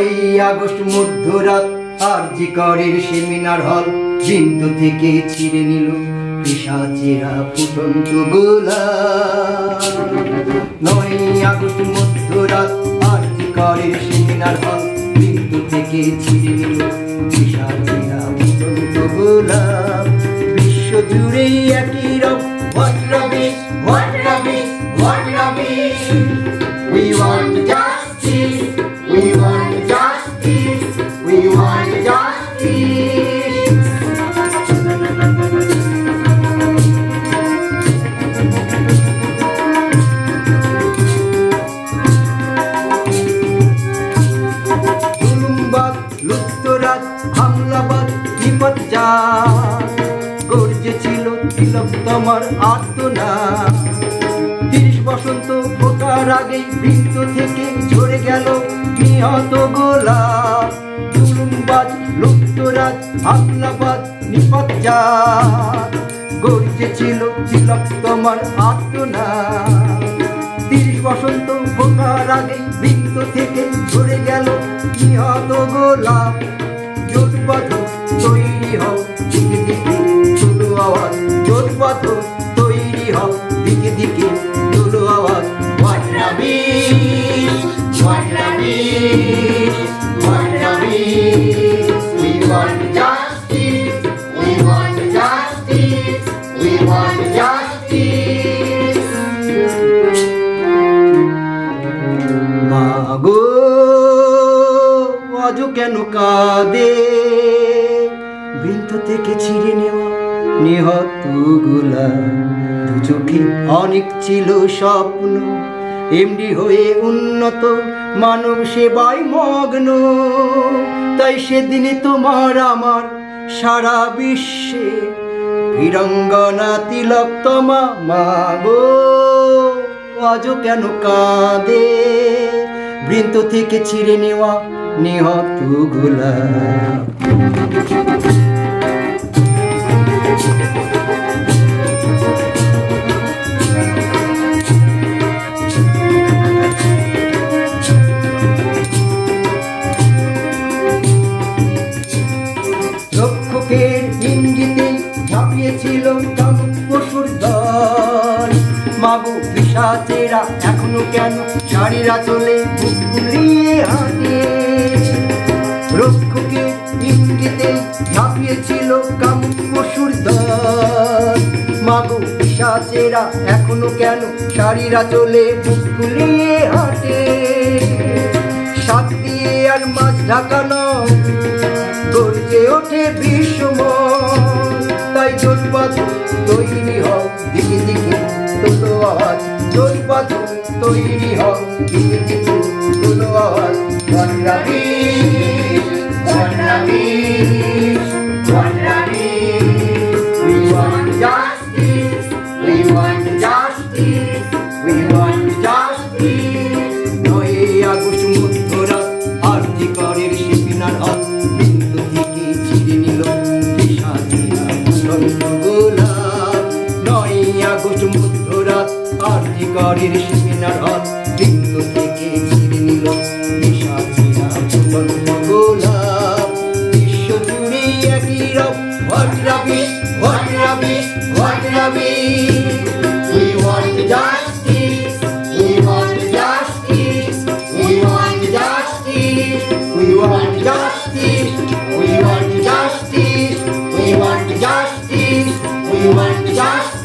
নয় আগস্ট মধ্যরাত আর জি করের সেমিনার হল। থেকে ছিঁড়ে নিল পিসাচেরা ফুটন্ত গোলা নয় আগস্ট মধ্যরাত আর জি করের সেমিনার হল। থেকে ছিঁড়ে নিল পিসাচেরা ফুটন্ত গোলা বিশ্ব জুড়ে একই হামলাবাদ বিপজ্জা গর্জে ছিল তিলক তোমার আত্মনা তিরিশ বসন্ত ফোটার আগেই বৃত্ত থেকে ঝরে গেল নিহত গোলা জুলুমবাদ লুপ্তরাজ হামলাবাদ নিপজ্জা গর্জে ছিল তিলক তোমার আত্মনা তিরিশ বসন্ত ফোটার আগে বৃত্ত থেকে ঝরে গেল নিহত গোলাপ। জোটপাত তৈরি হও দিকে দিকে তুলো আওয়াজ জোটপাত তৈরি হও দিকে দিকে rubbish. We want justice, we want justice, we want আজও কেন কাঁদে? বৃন্ত থেকে ছিঁড়ে নেওয়া নিহতগুলা। দু চোখে অনেক ছিল স্বপ্ন এমডি হয়ে উন্নত মানব সেবায় মগ্ন। তাই সেদিনে তোমার আমার সারা বিশ্বে বীরঙ্গনা তিলক তোমা মাগো। আজও কেন কাঁদে? বৃন্ত থেকে ছিঁড়ে নেওয়া নিহতগুলা। রক্ষকের ইঙ্গিতে ঝাঁপিয়েছিল পশুর এখনও কেন শাড়িরা চলে বুক রক্ষকের ইঙ্গিতে ঝাঁপিয়েছিল কামুক পশুর দল মাগো পিসাচেরা, এখনও কেন শাড়িরা চলে ফুলিয়ে হাঁটে? সাত দিয়ে আর মাছ ঢাকানো গর্জে ওঠে বিশ্বমন তাই জোটপাত তৈরি হও, দিকে দিকে তোলো আওয়াজ। তৈরি হও, দিকে দিকে তোলো আওয়াজ। Justice, we want justice. নয় আগস্ট মধ্যরাত আরতি করের শিপিনার হাত বিন্দু থেকে ছিঁড়ে নিল গোলাপ নয় আগস্ট বিন্দু থেকে ছিঁড়ে নিল গোলাপ বিশ্ব জুড়ে একই রব What We want to just